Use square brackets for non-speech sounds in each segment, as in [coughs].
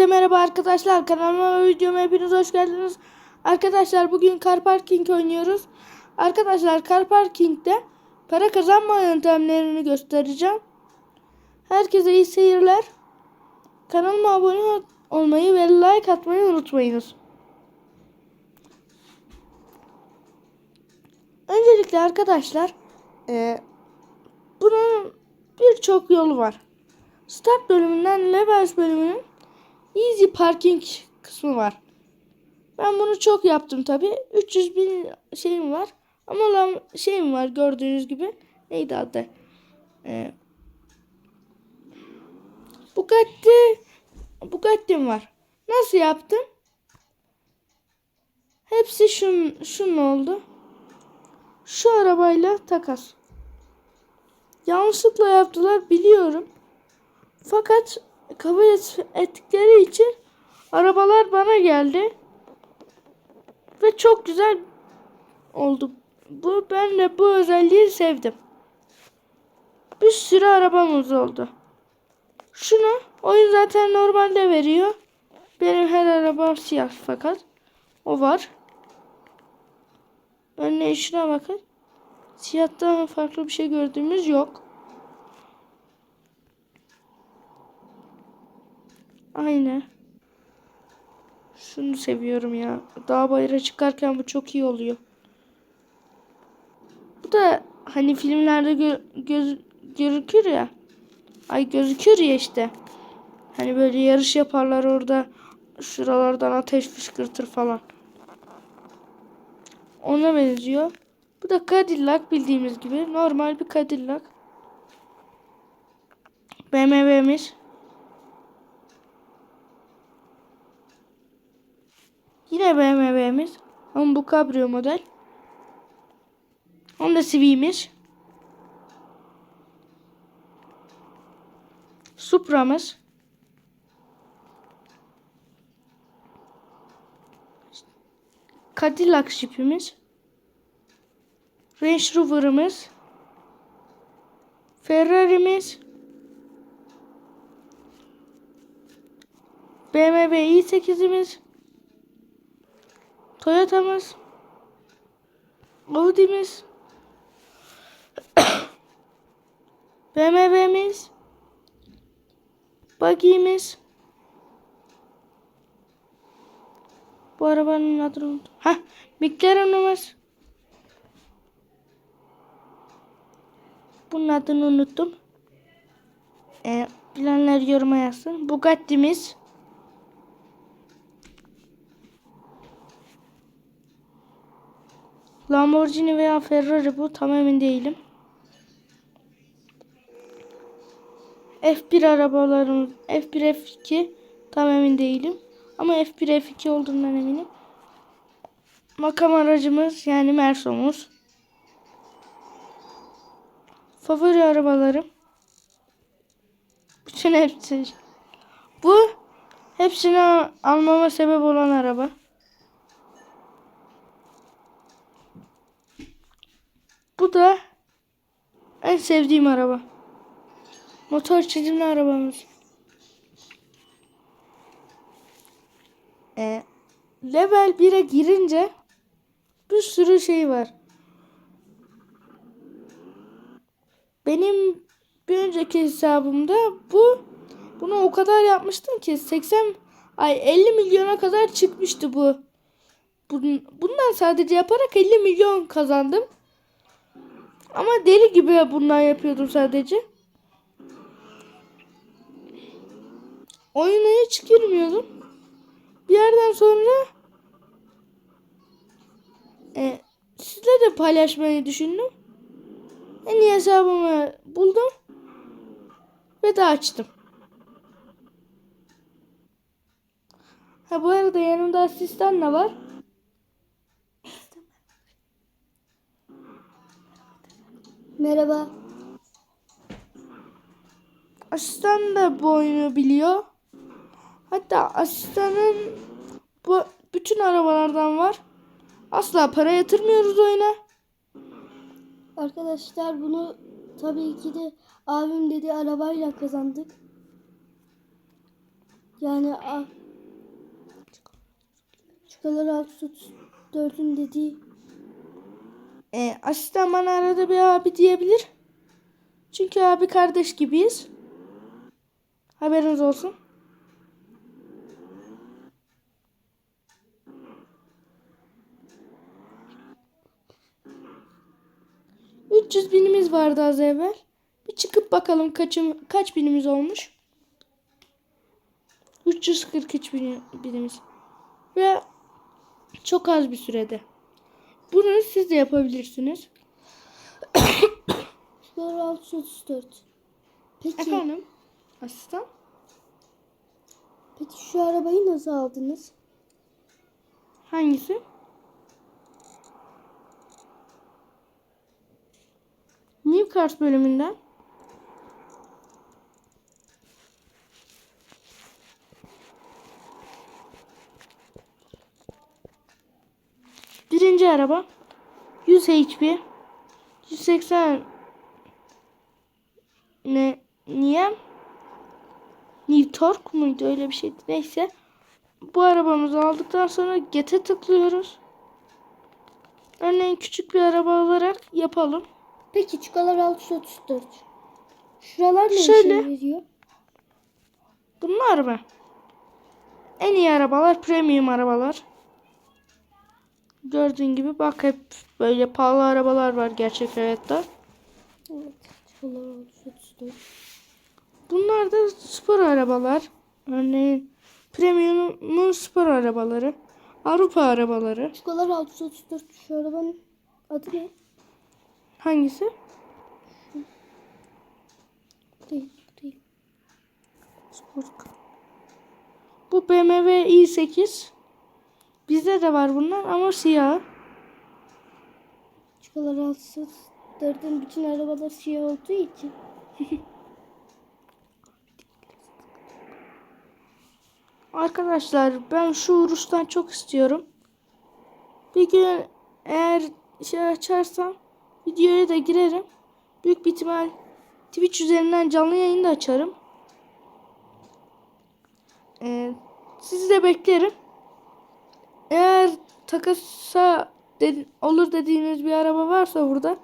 Hepinize merhaba arkadaşlar. Kanalıma ve videoma hepiniz hoş geldiniz. Arkadaşlar bugün Car Parking oynuyoruz. Arkadaşlar Car Parking'de para kazanma yöntemlerini göstereceğim. Herkese iyi seyirler. Kanalıma abone olmayı ve like atmayı unutmayınız. Öncelikle arkadaşlar eee, bunun birçok yolu var. Start bölümünden Levels bölümünün Easy Parking kısmı var. Ben bunu çok yaptım tabi. 300 bin şeyim var. Ama lan şeyim var gördüğünüz gibi. Neydi adı? Ee, Bugatti Bugatti'm var. Nasıl yaptım? Hepsi şun, şunun oldu. Şu arabayla takas. Yanlışlıkla yaptılar biliyorum. Fakat kabul et- ettikleri için arabalar bana geldi. Ve çok güzel oldu. Bu ben de bu özelliği sevdim. Bir sürü arabamız oldu. Şunu oyun zaten normalde veriyor. Benim her arabam siyah fakat o var. Örneğin şuna bakın. Siyahtan farklı bir şey gördüğümüz yok. Aynen. Şunu seviyorum ya. Dağ bayıra çıkarken bu çok iyi oluyor. Bu da hani filmlerde gö göz gözükür ya. Ay gözükür ya işte. Hani böyle yarış yaparlar orada. Şuralardan ateş fışkırtır falan. Ona benziyor. Bu da Cadillac bildiğimiz gibi. Normal bir Cadillac. BMW'miz. Yine BMW'miz. Ama bu kabrio model. Honda Civic'imiz. Supra'mız. Cadillac Jeep'imiz. Range Rover'ımız. Ferrari'miz. BMW i8'imiz. Toyota'mız. Audi'miz. [coughs] BMW'miz. Buggy'miz. Bu arabanın adını unuttum. Hah, McLaren'ımız. Bunun adını unuttum. Ee, bilenler yoruma yazsın. Bugatti'miz. Lamborghini veya Ferrari bu tam emin değilim. F1 arabalarımız F1 F2 tam emin değilim. Ama F1 F2 olduğundan eminim. Makam aracımız yani Mersomuz. Favori arabalarım. Bütün hepsi. Bu hepsini almama sebep olan araba. Bu da en sevdiğim araba. Motor çizimli arabamız. Ee, level 1'e girince bir sürü şey var. Benim bir önceki hesabımda bu bunu o kadar yapmıştım ki 80 ay 50 milyona kadar çıkmıştı bu. Bun- Bundan sadece yaparak 50 milyon kazandım. Ama deli gibi bundan yapıyordum sadece. Oyuna hiç girmiyordum. Bir yerden sonra e, sizle de paylaşmayı düşündüm. En iyi hesabımı buldum. Ve de açtım. Ha bu arada yanımda asistan da var. Merhaba. Asistan da bu oyunu biliyor. Hatta asistanın bu bütün arabalardan var. Asla para yatırmıyoruz oyuna. Arkadaşlar bunu tabii ki de abim dedi arabayla kazandık. Yani a, Çikolar 634'ün dediği Ee, asistan bana arada bir abi diyebilir. Çünkü abi kardeş gibiyiz. Haberiniz olsun. ...300 binimiz vardı az evvel. Bir çıkıp bakalım kaçım, kaç binimiz olmuş. 343 bin, binimiz. Ve çok az bir sürede. Bunu siz de yapabilirsiniz. [coughs] Çikolar 634. Peki, Efendim? Asistan? peki şu arabayı nasıl aldınız? Hangisi? New Cars bölümünden. Birinci araba 100 HP 180 ne niye New Torque muydu öyle bir şeydi neyse bu arabamızı aldıktan sonra Get'e tıklıyoruz. Örneğin küçük bir araba olarak yapalım. Peki Çikolar 634. Şuralar ne Şöyle. işe veriyor? Bunlar mı? En iyi arabalar premium arabalar. Gördüğün gibi bak hep böyle pahalı arabalar var gerçek hayatta. Evet. Çikolar 634. Bunlar da spor arabalar. Örneğin premium'un spor arabaları. Avrupa arabaları. Çikolar 634. Şu arabanın adı ne? Hangisi? Değil. Değil. Spor. Bu BMW i8. Bizde de var bunlar ama siyah. Çikolar 634'ün bütün arabalar siyah olduğu için. [laughs] Arkadaşlar ben şu Urus'tan çok istiyorum. Bir gün eğer şey açarsam videoya da girerim. Büyük bir ihtimal Twitch üzerinden canlı yayın da açarım. Ee, sizi de beklerim. Eğer takasa olur dediğiniz bir araba varsa burada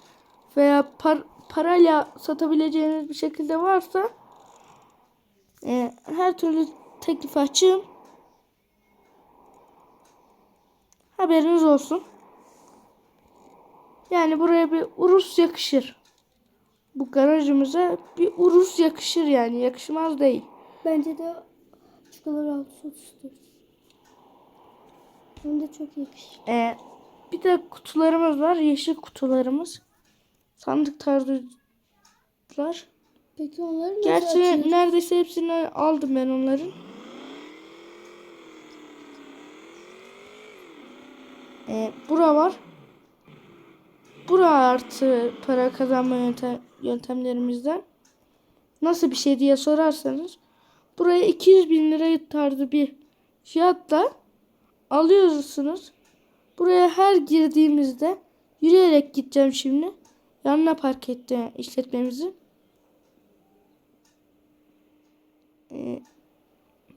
veya par- parayla satabileceğiniz bir şekilde varsa e, her türlü teklif açığım. Haberiniz olsun. Yani buraya bir Urus yakışır. Bu garajımıza bir Urus yakışır yani. Yakışmaz değil. Bence de Çikolar 634. Hem de çok yakışır. Ee, bir de kutularımız var. Yeşil kutularımız. Sandık tarzılar. Peki onları nasıl Gerçi açıyoruz? neredeyse hepsini aldım ben onların. Ee, bura var. Bura artı para kazanma yöntem, yöntemlerimizden. Nasıl bir şey diye sorarsanız. Buraya 200 bin lira tarzı bir fiyatla alıyorsunuz. Buraya her girdiğimizde yürüyerek gideceğim şimdi. Yanına park etti işletmemizi. Ee,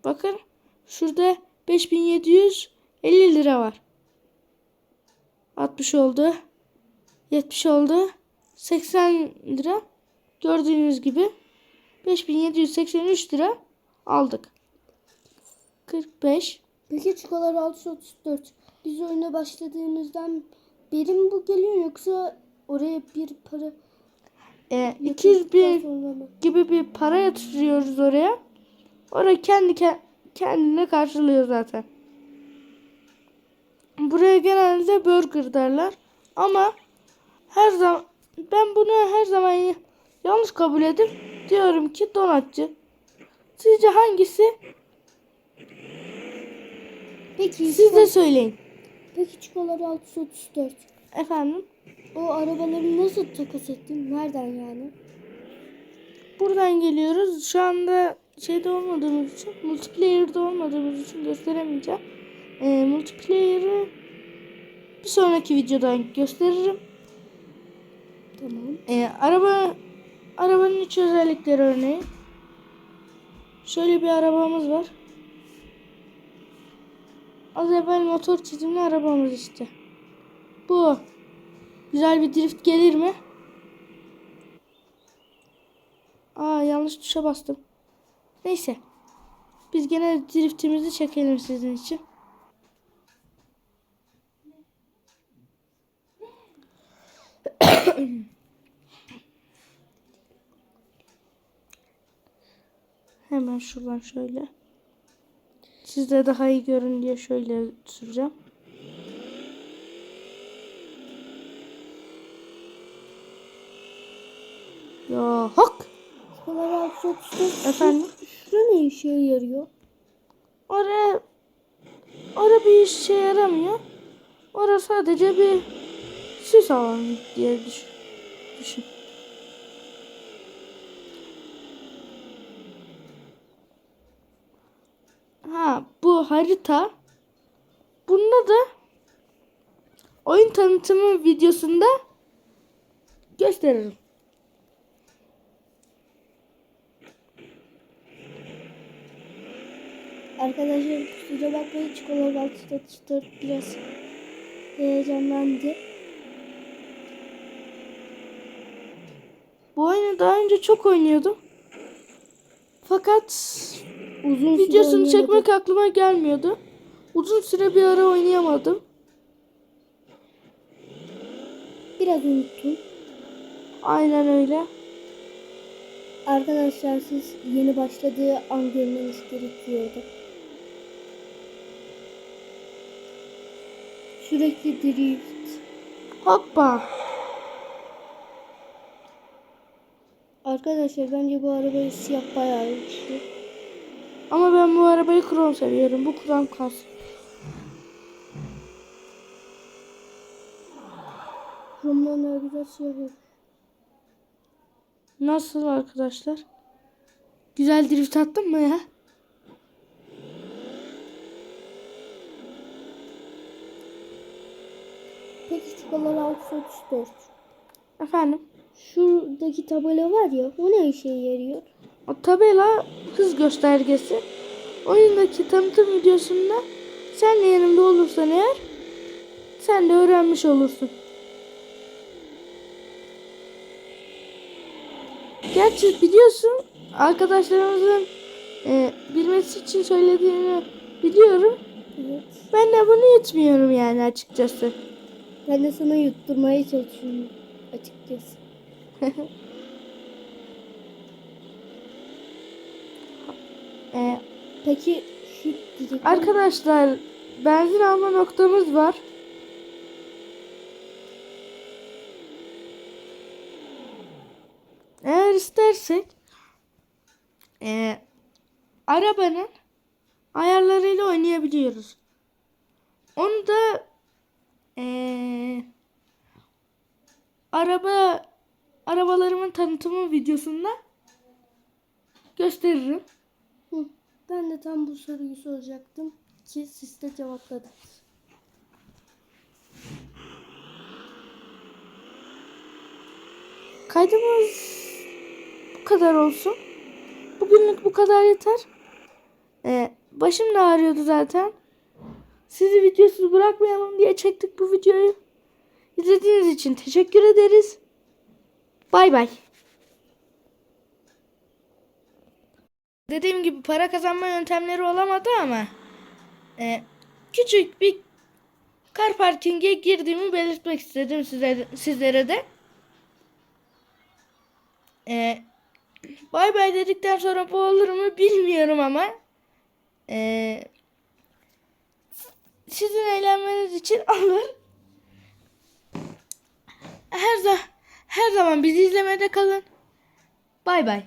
bakın şurada 5750 lira var. 60 oldu. 70 oldu. 80 lira. Gördüğünüz gibi 5783 lira aldık. 45 Peki Çikolar 634. Biz oyuna başladığımızdan beri mi bu geliyor yoksa oraya bir para e, 200 yatırdıktan bin sonra mı? gibi bir para yatırıyoruz oraya. Oraya kendi ke- kendine karşılıyor zaten. Buraya genelde burger derler. Ama her zaman ben bunu her zaman yanlış kabul edip diyorum ki donatçı. Sizce hangisi? Peki Siz de söyleyin. Peki Çikolar 634. Efendim? O arabaları nasıl takas ettin? Nereden yani? Buradan geliyoruz. Şu anda şeyde olmadığımız için, multiplayer'da olmadığımız için gösteremeyeceğim. Ee, multiplayer'ı bir sonraki videodan gösteririm. Tamam. Ee, araba arabanın iç özellikleri örneğin. Şöyle bir arabamız var. Az evvel motor çizimli arabamız işte. Bu. Güzel bir drift gelir mi? Aa yanlış tuşa bastım. Neyse. Biz gene driftimizi çekelim sizin için. [coughs] Hemen şuradan şöyle. Sizde daha iyi görün diye şöyle süreceğim. Ya hak. Çikolata 634. Efendim? Şura ne işe yarıyor? Oraya orada bir işe yaramıyor. Orası sadece bir süs alanı diye düşün. düşün. Ha bu harita. Bunda da oyun tanıtımı videosunda gösteririm. Arkadaşlar kusura bakmayın çikolata 634 biraz heyecanlandı. Bu oyunu daha önce çok oynuyordum. Fakat Uzun videosunu çekmek aklıma gelmiyordu. Uzun süre bir ara oynayamadım. Biraz unuttum. Aynen öyle. Arkadaşlar siz yeni başladığı an görmeniz gerekiyordu. Sürekli drift. Hoppa. Arkadaşlar bence bu arabayı siyah bayağı yakışıyor. Ama ben bu arabayı krom seviyorum. Bu krom kalsın. Romdan daha güzel siyah. Nasıl arkadaşlar? Güzel drift attın mı ya? Peki çikolata 634. Efendim? Şuradaki tabela var ya o ne işe yarıyor? O tabela hız göstergesi. Oyundaki tanıtım videosunda sen de yanımda olursan eğer sen de öğrenmiş olursun. Gerçi biliyorsun arkadaşlarımızın e, bilmesi için söylediğini biliyorum. Evet. Ben de bunu yutmuyorum yani açıkçası. Ben de sana yutturmaya çalışıyorum açıkçası. [laughs] E, Peki şu diyecektim. arkadaşlar benzin alma noktamız var. Eğer istersek e, arabanın ayarlarıyla oynayabiliyoruz. Onu da e, araba arabalarımın tanıtımı videosunda gösteririm. Ben de tam bu soruyu soracaktım ki siz de cevapladınız. Kaydımız bu kadar olsun. Bugünlük bu kadar yeter. Ee, başım da ağrıyordu zaten. Sizi videosuz bırakmayalım diye çektik bu videoyu. İzlediğiniz için teşekkür ederiz. Bay bay. Dediğim gibi para kazanma yöntemleri olamadı ama e, küçük bir kar parkinge girdiğimi belirtmek istedim size, sizlere de. Ee, bay bay dedikten sonra bu olur mu bilmiyorum ama ee, sizin eğlenmeniz için olur. Her zaman her zaman bizi izlemede kalın. Bay bay.